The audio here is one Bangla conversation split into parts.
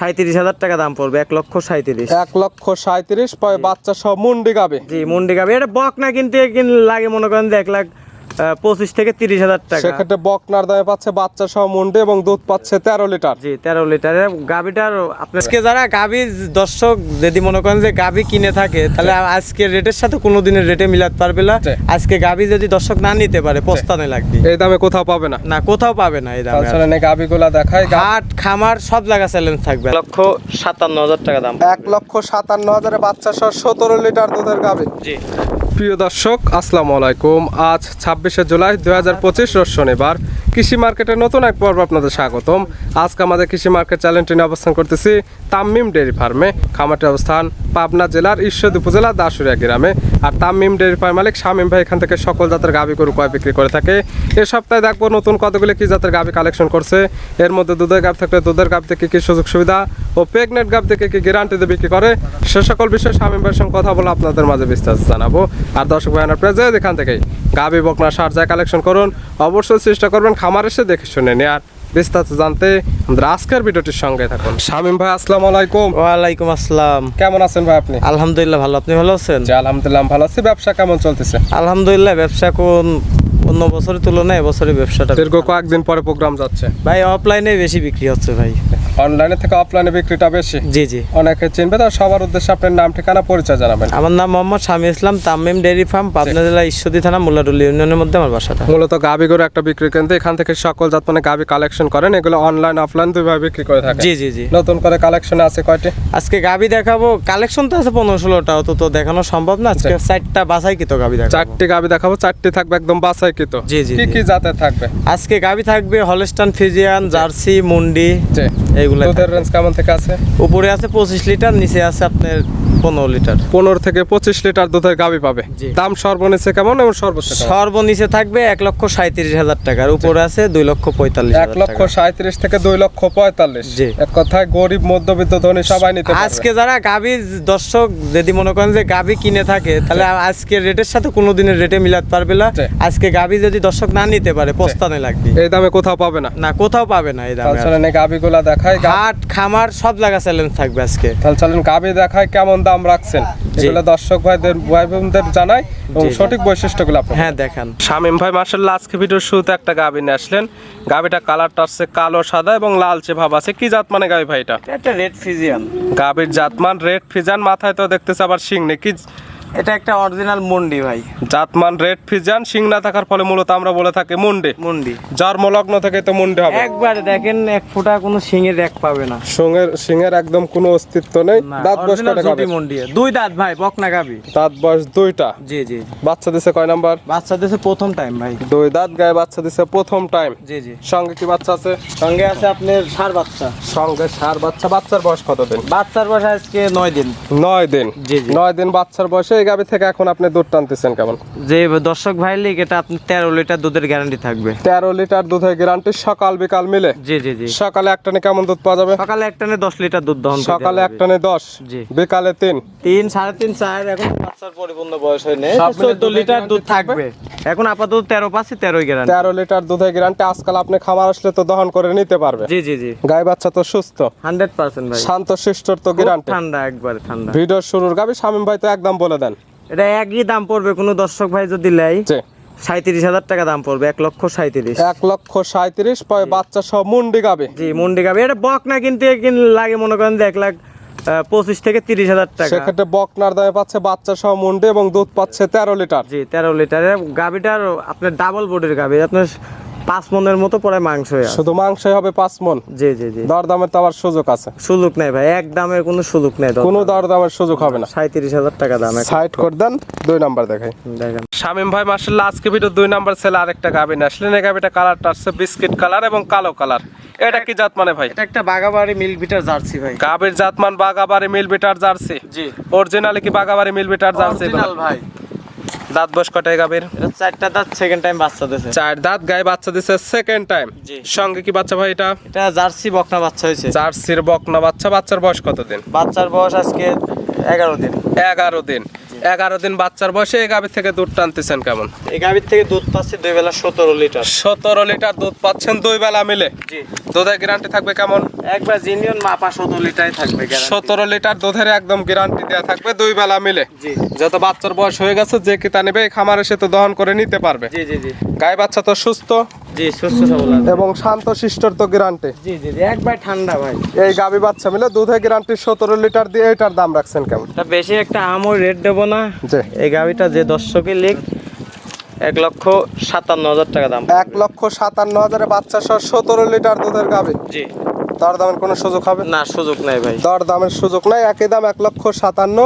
সাঁত্রিশ হাজার টাকা দাম পড়বে এক লক্ষ সাঁত্রিশ এক লক্ষ সাঁত্রিশ পয় বাচ্চা সব মুন্ডি গাবে। জি মুন্ডি গাবে। এটা বক না কিন্তু লাগে মনে করেন যে এক লাখ পঁচিশ থেকে তিরিশ হাজার টাকা। সেক্ষেত্রে বকনার দামে পাচ্ছে বাচ্চা সহ মুন্ডি এবং দুধ পাচ্ছে তেরো লিটার। জি তেরো লিটারের গাবিটার আপনার আজকে যারা গাবি দর্শক যদি মনে করেন যে গাবি কিনে থাকে তাহলে আজকের রেটের সাথে কোনো দিনের রেটে মিলাতে পারবে না। আজকে গাবি যদি দর্শক না নিতে পারে পোস্তানে লাগবে। এই দামে কোথাও পাবে না। না কোথাও পাবে না এই দামে আর। তাছাড়া গাবিগুলা দেখায় হাট খামার সব জায়গা চ্যালেঞ্জ থাকবে। লক্ষ সাতান্ন হাজার টাকা দাম। এক লক্ষ সাতান্ন হাজারে বাচ্চা সহ সতেরো লিটার দুধের গাবে জি। প্রিয় দর্শক আসসালামু আলাইকুম। আজ ছাব্বিশে জুলাই দুই হাজার পঁচিশ শনিবার। কৃষি মার্কেটের নতুন এক পর্ব আপনাদের স্বাগতম। আজকে আমাদের কৃষি মার্কেট চ্যালেঞ্জটি নিয়ে অবস্থান করতেছি তাম্মিম ডেয়ারি ফার্মে। খামারটির অবস্থান পাবনা জেলার ঈশ্বরদী উপজেলা দাসুরিয়া গ্রামে। আর তাম্মিম ডেয়ারি ফার্ম মালিক শামীম ভাই এখান থেকে সকল জাতের গাভি গরু কয় বিক্রি করে থাকে। এ সপ্তাহে দেখব নতুন কতগুলি কি জাতের গাভি কালেকশন করছে। এর মধ্যে দুধের গাভ থাকলে দুধের গাভ থেকে কি সুযোগ সুবিধা ও প্রেগনেন্ট গাভ থেকে কি গ্যারান্টিতে বিক্রি করে, সে সকল বিষয়ে শামীম ভাইয়ের সঙ্গে কথা বলে আপনাদের মাঝে বিস্তারিত জানাব। আর দর্শক ভাই আপনার যে এখান থেকেই গাভি বকনা, সার যায় কালেকশন করুন, অবশ্যই চেষ্টা করবেন খামার এসে দেখে শুনে নি। আর বিস্তারিত জানতে আমাদের আজকের ভিডিওটির সঙ্গে থাকুন। শামিম ভাই আসসালামু আলাইকুম। ওয়ালাইকুম আসসালাম। কেমন আছেন ভাই আপনি? আলহামদুলিল্লাহ ভালো। আপনি ভালো আছেন? জি আলহামদুলিল্লাহ ভালো আছি। ব্যবসা কেমন চলতেছে? আলহামদুলিল্লাহ ব্যবসা কোন অন্য বছরের তুলনায় এবছরে ব্যবসাটা দীর্ঘ কয়েকদিন পরে প্রোগ্রাম যাচ্ছে। ভাই অফলাইনে বেশি বিক্রি হচ্ছে ভাই। অনলাইনে থেকে অফলাইনে বিক্রিটা বেশি? জি জি। অনেকে চিনবে তো সবার উদ্দেশ্যে আপনার নাম ঠিকানা পরিচয় জানাবেন। আমার নাম মোহাম্মদ স্বামী ইসলাম তামিম ডেয়ারি ফার্ম পাবনা জেলা ঈশ্বরদী থানা মুল্লাডুলি ইউনিয়নের মধ্যে আমার বাসাটা। মূলত গাবি গরু একটা বিক্রি কেন্দ্র এখান থেকে সকল জাত মানে গাবি কালেকশন করেন এগুলো অনলাইন অফলাইন দুইভাবে বিক্রি করে থাকে জি জি জি। নতুন করে কালেকশন আছে কয়টি? আজকে গাবি দেখাবো কালেকশন তো আছে পনেরো ষোলোটা অত তো দেখানো সম্ভব না। আজকে চারটা বাসাই কি তো গাবি দেখাবো। চারটি গাবি দেখাবো চারটি থাকবে একদম বাছাইকৃত। জি, জি, কি। কি জাতের থাকবে? আজকে গাবি থাকবে হলস্টান ফিজিয়ান জার্সি মুন্ডি জি এইগুলো দুধের রেঞ্জ কেমন থেকে আছে? উপরে আছে পঁচিশ লিটার নিচে আছে আপনার পনেরো লিটার। পনেরো থেকে পঁচিশ লিটার দুধের গাবি পাবে। দাম সর্বনিচে কেমন এবং সর্বোচ্চ সর্বনিচে থাকবে এক লক্ষ সাঁত্রিশ হাজার টাকার। উপরে আছে দুই লক্ষ পঁয়তাল্লিশ এক লক্ষ। সাঁত্রিশ থেকে দুই লক্ষ পঁয়তাল্লিশ। এক কথায় গরিব মধ্যবিত্ত ধনী সবাই নিতে আজকে যারা গাবি দর্শক যদি মনে করেন যে গাবি কিনে থাকে তাহলে আজকের রেটের সাথে কোনো দিনের রেটে মিলাতে পারবে না। আজকে গাবি যদি দর্শক না নিতে পারে পোস্তানে লাগবে। এই দামে কোথাও পাবে না। না কোথাও পাবে না এই দামে। গাবিগুলা দেখায় হাট খামার সব জায়গা চ্যালেঞ্জ থাকবে আজকে। তাহলে চলেন গাবি দেখায় কেমন দাম রাখছেন। এগুলো দর্শক ভাইদের ভাই বোনদের জানাই এবং। সঠিক বৈশিষ্ট্যগুলো আপনি হ্যাঁ দেখান। শামিম ভাই মার্শাল্লাহ আজকে ভিডিওর শুরুতে একটা গাবি নিয়ে আসলেন। গাবিটা কালারটা আসছে কালো সাদা এবং লালচে ভাব আছে। কি জাত মানে গাবি ভাইটা এটা? রেড ফিজিয়ান গাবির জাতমান রেড ফিজিয়ান মাথায় তো দেখতেছে আবার শিং নেই। কি এটা একটা অরিজিনাল মুন্ডি ভাই। জাতমান রেড ফিজান শিং না থাকার ফলে মূলত আমরা বলে থাকি মুন্ডে। মুন্ডি। জন্মলগ্ন থেকে তো মুন্ডে হবে। একবার দেখেন এক ফোঁটা কোনো শিঙের এক পাবে না। সঙ্গের সিংহের একদম কোনো অস্তিত্ব নেই। দাঁত বয়স কটা গাবে মুন্ডি দুই দাঁত ভাই বকনা গাবি দাঁত বয়স দুইটা। জি জি। বাচ্চা দিছে কয় নাম্বার? বাচ্চা দিয়েছে প্রথম টাইম ভাই। দুই দাঁত গায়ে বাচ্চা দিছে প্রথম টাইম জি জি। সঙ্গে কি বাচ্চা আছে? সঙ্গে আছে আপনার সার বাচ্চা। সঙ্গে সার বাচ্চা। বাচ্চার বয়স কত দিন বাচ্চার বয়স আজকে নয় দিন। নয় দিন। জি, জি। নয় দিন বাচ্চার বয়সে গাবি থেকে এখন আপনি দুধ টানতেছেন কেমন যে দর্শক ভাই লিগ এটা আপনি তেরো লিটার দুধের গ্যারান্টি থাকবে। তেরো লিটার দুধের গ্যারান্টি সকাল বিকাল মিলে? জি জি জি। সকালে একটানে কেমন দুধ পাওয়া যাবে? সকালে একটানে দশ লিটার দুধ দহন সকালে এক একটানে দশ জি। বিকালে তিন। তিন সাড়ে তিন চার এখন বাচ্চার পরিপূর্ণ বয়স হয় মিলে চোদ্দ লিটার দুধ থাকবে? এখন আপাতত তেরো পাচ্ছি তেরোই গ্যারান্টি তেরো লিটার দুধের গ্যারান্টি আজকাল আপনি খামার আসলে তো দহন করে নিতে পারবে জি জি জি। গায়ে বাচ্চা তো সুস্থ। হান্ড্রেড পার্সেন্ট ভাই। শান্ত শিষ্টর তো গ্যারান্টি ঠান্ডা একবারে ঠান্ডা। ভিডিওর শুরুর গাবি শামিম ভাই তো একদম বলে দেন। এটা একই দাম পড়বে কোনো দর্শক ভাই যদি লেয় যে সাঁত্রিশ হাজার টাকা দাম পড়বে এক লক্ষ সাঁত্রিশ এক লক্ষ সাঁত্রিশ বাচ্চা সব মুন্ডি গাবে। জি মুন্ডি গাবে। এটা বক না কিনতে কিন লাগে মনে করেন যে এক লাখ পঁচিশ থেকে তিরিশ হাজার টাকা। সেক্ষেত্রে বকনার দামে পাচ্ছে বাচ্চা সহ মুন্ডি এবং দুধ পাচ্ছে তেরো লিটার। জি তেরো লিটারের গাবিটার আপনার ডাবল বডির গাবি আপনার পাঁচ মনের মতো পরে মাংস শুধু মাংসই হবে পাঁচ মন? জি জি জি। দরদামের তো আবার সুযোগ আছে। সুযোগ নেই ভাই এক দামের কোনো সুযোগ নেই কোনো দরদামের সুযোগ হবে না। সাঁত্রিশ হাজার টাকা দাম সাইড করে দেন দুই নাম্বার দেখাই। দেখেন। শামিম ভাই মার্শাল্লাহ আজকে ভিডিও দুই নাম্বার ছেলে আরেকটা গাবি নিয়ে আসলেন। এই গাবিটা কালারটা আসছে বিস্কিট কালার এবং কালো কালার এটা কি জাত মানে ভাই? এটা একটা বাগাবাড়ি মিল্ক বিটার জার্সি ভাই। গাবির জাতমান বাগাবাড়ি মিল বিটার জার্সি? জি। অরিজিনালি কি বাগাবাড়ি মিল বিটার জার্সি অরিজিনাল ভাই। দাঁত বয়স কটায় গাবির এটা চারটা দাঁত সেকেন্ড টাইম বাচ্চা দিয়েছে চার দাঁত গায়ে বাচ্চা দিছে সেকেন্ড টাইম জি। সঙ্গে কি বাচ্চা ভাই এটা? এটা জার্সি বকনা বাচ্চা হয়েছে। জার্সির বকনা বাচ্চা বাচ্চার বয়স কত দিন বাচ্চার বয়স আজকে এগারো দিন। এগারো দিন। এগারো দিন বাচ্চার বয়সে এই গাভীর থেকে দুধ টানতেছেন কেমন? এই গাভীর থেকে দুধ পাচ্ছি দুই বেলা সতেরো লিটার। সতেরো লিটার দুধ পাচ্ছেন দুই বেলা মিলে? জি। দুধের গ্যারান্টি থাকবে কেমন? একবার জিনিয়ন মাপা সতেরো লিটারই থাকবে সতেরো লিটার দুধের একদম গ্যারান্টি দেওয়া থাকবে দুই বেলা মিলে। জি। যত বাচ্চার বয়স হয়ে গেছে যে কিতা নেবে এই খামারে সে তো দহন করে নিতে পারবে। জি জি জি। গায়ে বাচ্চা তো সুস্থ। জি সুস্থ সবল এবং শান্ত শিষ্টর তো গ্যারান্টি জি জি জি একবার ঠান্ডা ভাই। এই গাবি বাচ্চা মিলে দুধের গ্যারান্টি সতেরো লিটার দিয়ে এটার দাম রাখছেন কেমন? তা বেশি একটা আমও রেট দেবো না। জি। এই গাভিটা যে দর্শকের লিখ এক লক্ষ সাতান্ন হাজার টাকা দাম। এক লক্ষ সাতান্ন হাজারে বাচ্চা সহ সতেরো লিটার দুধের গাবি জি। দর দামের কোনো সুযোগ হবে? না সুযোগ নাই ভাই। দর দামের সুযোগ নাই একই দাম এক লক্ষ সাতান্ন।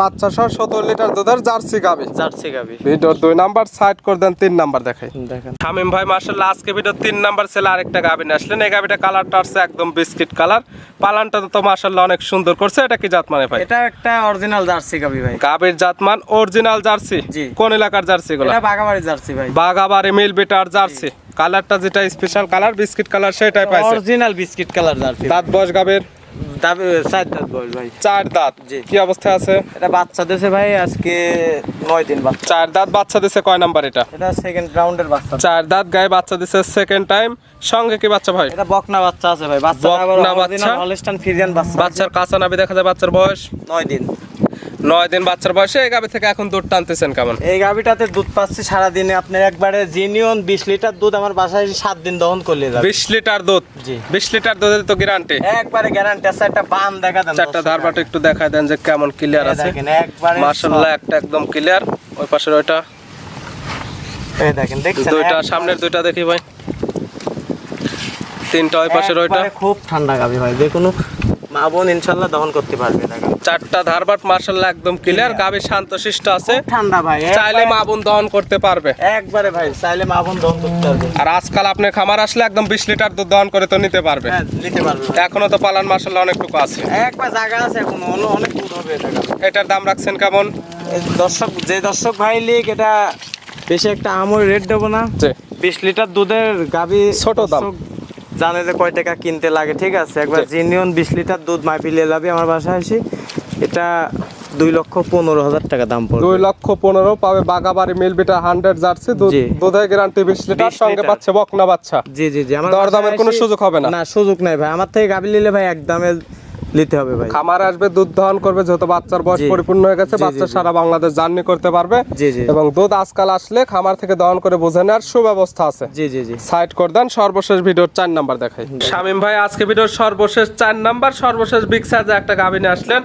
বাচ্চা সহ সতেরো লিটার দুধের জার্সি গাবি জার্সি গাভি। ভিডিওর দুই নাম্বার সাইড করে দেন তিন নাম্বার দেখাই। দেখেন। শামিম ভাই মার্শাল্লাহ আজকে ভিডিও তিন নাম্বার ছেলে আরেকটা গাবি নিয়ে আসলেন। এই গাবিটা কালারটা আসছে একদম বিস্কিট কালার। পালানটা তো মার্শাল্লাহ অনেক সুন্দর করছে। এটা কি জাত মানে ভাই? এটা একটা অরিজিনাল জার্সি গাভি ভাই। গাবির জাতমান অরিজিনাল জার্সি? জি। কোন এলাকার জার্সি গুলো এটা বাগাবাড়ি জার্সি ভাই। বাগাবাড়ি মিল বিটার জার্সি। কালারটা যেটা স্পেশাল কালার বিস্কিট কালার সেটাই পাইছে। Original biscuit colour jersey. দাঁত বয়স গাবের চার দাঁত বয়স ভাই। চার দাঁত? কি অবস্থায় আছে? এটা বাচ্চা দিয়েছে ভাই আজকে নয় দিন বাচ্চা। চার দাঁত বাচ্চা কয় নাম্বার এটা? এটা সেকেন্ড রাউন্ডের বাচ্চা। চার দাঁত গায়ে বাচ্চা দিছে সেকেন্ড টাইম সঙ্গে কি বাচ্চা ভাই? এটা বকনা বাচ্চা আছে ভাই বাচ্চা আবার বকনা বাচ্চা? হলস্টাইন ফ্রিজিয়ান বাচ্চা। বাচ্চার কাঁচা নাবি দেখা যায় বাচ্চার বয়স? নয় দিন। নয় দিন বাচ্চার বয়সে এই গাবি থেকে এখন দুধ টানতেছেন কেমন? এই গাভিটাতে দুধ পাচ্ছি সারাদিনে আপনার একবারে জিনিয়ন বিশ লিটার দুধ আমার বাসায় সাত দিন দহন করলে যাবে। বিশ লিটার দুধ? জি। বিশ লিটার দুধের তো গ্যারান্টি একবারে গ্যারান্টি আছে একটা বান দেখা দেন চারটা। ধারবাট একটু দেখায় দেন যে কেমন ক্লিয়ার আছে। দেখেন একবারে মার্শাল্লাহ একটা একদম ক্লিয়ার ওই পাশের ওইটা। এই দেখেন দেখছেন? দুইটা সামনের দুইটা দেখি ভাই। তিনটা ওই পাশের ওইটা। খুব ঠান্ডা গাভি ভাই যে কোনো মা বোন ইনশাল্লাহ দহন করতে পারবে চারটা ধারবাট মার্শাল্লাহ একদম ক্লিয়ার গাবি শান্ত শিষ্ট আছে। ঠান্ডা ভাই চাইলে মা বোন দহন করতে পারবে। একবারে ভাই চাইলে মা বোন দহন করতে পারবে। আর আজকাল আপনার খামার আসলে একদম বিশ লিটার দুধ দহন করে তো নিতে পারবে। হ্যাঁ নিতে পারবে। এখনও তো পালান মার্শাল্লাহ অনেকটুকু আছে। একবার জায়গা আছে এখন অন্য- অনেক দুধ হবে এটা এটার দাম রাখছেন কেমন? দর্শক যে দর্শক ভাই লিখ এটা বেশি একটা আমর রেট দেবো না। বিশ লিটার দুধের গাবি ছোট দাম। জানে যে কয় টাকা কিনতে লাগে ঠিক আছে? একবার জিনিয়ন বিশ লিটার দুধ মাপিলে যাবে আমার বাসায় আসি। এটা দুই লক্ষ পনেরো হাজার টাকা দাম পড়বে। দুই লক্ষ পনেরো পাবে বাগাবাড়ি মিল বিটা হান্ড্রেড জার্সি দুধ দুধের গ্যারান্টি বিশ লিটার সঙ্গে। পাচ্ছে বকনা বাচ্চা। জি জি জি। আমার দরদামের কোনো সুযোগ হবে না? না সুযোগ নাই ভাই। আমার থেকে গাবি নিলে ভাই একদমে নিতে হবে ভাই। খামার আসবে দুধ দহন করবে যেহেতু বাচ্চার বয়স পরিপূর্ণ হয়ে গেছে বাচ্চা সারা বাংলাদেশ জার্নি করতে পারবে জি জি। এবং দুধ আজকাল আসলে খামার থেকে দহন করে বোঝে নেওয়ার সুব্যবস্থা আছে। জি জি জি। সাইড করে দেন সর্বশেষ ভিডিওর চার নাম্বার দেখাই। শামিম ভাই আজকে ভিডিওর সর্বশেষ চার নাম্বার সর্বশেষ বিগ সাইজে একটা গাভিনে আসলেন।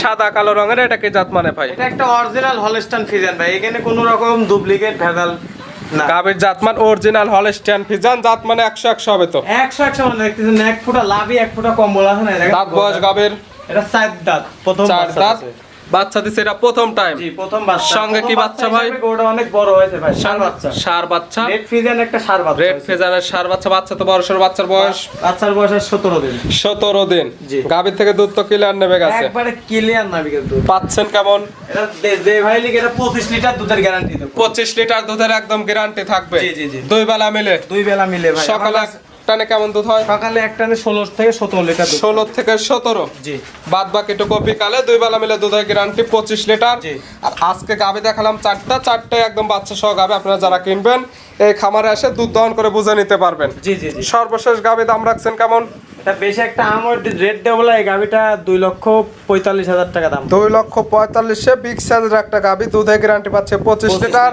সাদা কালো রঙের এটা কি জাত মানে ভাই? এটা একটা অরিজিনাল হলস্টাইন ফ্রিজিয়ান ভাই এখানে কোনো রকম ডুপ্লিকেট ভেজাল না গাভির জাতমান অরিজিনাল হলস্টিয়ান ফিজান জাত মানে একশো একশো হবে তো একশো একশো মানে দেখতেছেন এক ফুটা লাভি এক ফুটা কম্বল আছে না? দাঁত বয়স এটা চার দাঁত প্রথম চার দাঁত। বাচ্চা দিছে এটা প্রথম টাইম জি প্রথম বাচ্চা। সঙ্গে কি বাচ্চা ভাই? অনেক বড় হয়েছে ভাই সার বাচ্চা। সার বাচ্চা। রেড একটা সার বাচ্চা রেড। সার বাচ্চা বাচ্চা তো বড়সড় বাচ্চার বয়স। বাচ্চার বয়স সতেরো দিন। সতেরো দিন। জি। গাভীর থেকে দুধ তো ক্লিয়ার নেমে গেছে। একবারে ক্লিয়ার না কিন্তু। পাচ্ছেন কেমন? এটা দে- ভাই লিখ এটা পঁচিশ লিটার দুধের গ্যারান্টি দেবো। পঁচিশ লিটার দুধের একদম গ্যারান্টি থাকবে। জি, জি, জি। দুই বেলা মিলে। দুই বেলা মিলে ভাই। সকালে টানে কেমন দুধ হয়? সকালে এক টানে ষোলো থেকে সতেরো লিটার ষোলো থেকে সতেরো। জি। বাদ বাকি টুকু বিকালে দুই বেলা মিলে হয় গ্যারান্টি পঁচিশ লিটার। জি। আর আজকে গাবে দেখালাম চারটা। চারটে একদম বাচ্চা সহ গাবে আপনারা যারা কিনবেন এই খামারে এসে দুধ দহন করে বুঝে নিতে পারবেন। জি জি সর্বশেষ গাবে দাম রাখছেন কেমন? এটা বেশি একটা আমার রেট দেবো এই গাভিটা দুই লক্ষ পঁয়তাল্লিশ হাজার টাকা দাম। দুই লক্ষ পঁয়তাল্লিশে বিগ সাইজের একটা গাভি দুধের গ্যারান্টি পাচ্ছে পঁচিশ লিটার।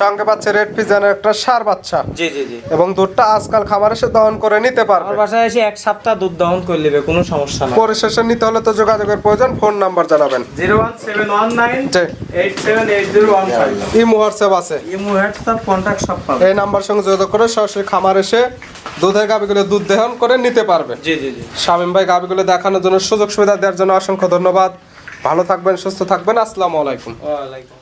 সঙ্গে পাচ্ছে রেড পিজানের একটা সার বাচ্চা। জি জি জি। এবং দুধটা আজকাল খামারে এসে দহন করে নিতে পারবে। আমার বাসায় এসে এক সপ্তাহ দুধ দহন করে নেবে কোনো সমস্যা না। পরিশেষে নিতে হলে তো যোগাযোগের প্রয়োজন ফোন নাম্বার জানাবেন। Zero one seven one nine eight seven eight zero one five. Imo WhatsApp আছে। ইমো হোয়াটসঅ্যাপ কন্ট্যাক্ট সব পাবে। এই নাম্বার সঙ্গে যোগাযোগ করে সরাসরি খামার এসে দুধের গাভিগুলো দুধ দেহন করে নিতে পারবে। জি জি জি। শামীম ভাই গাবিগুলো দেখানোর জন্য সুযোগ সুবিধা দেওয়ার জন্য অসংখ্য ধন্যবাদ। ভালো থাকবেন সুস্থ থাকবেন। আসসালামু আলাইকুম। ওয়ালাইকুম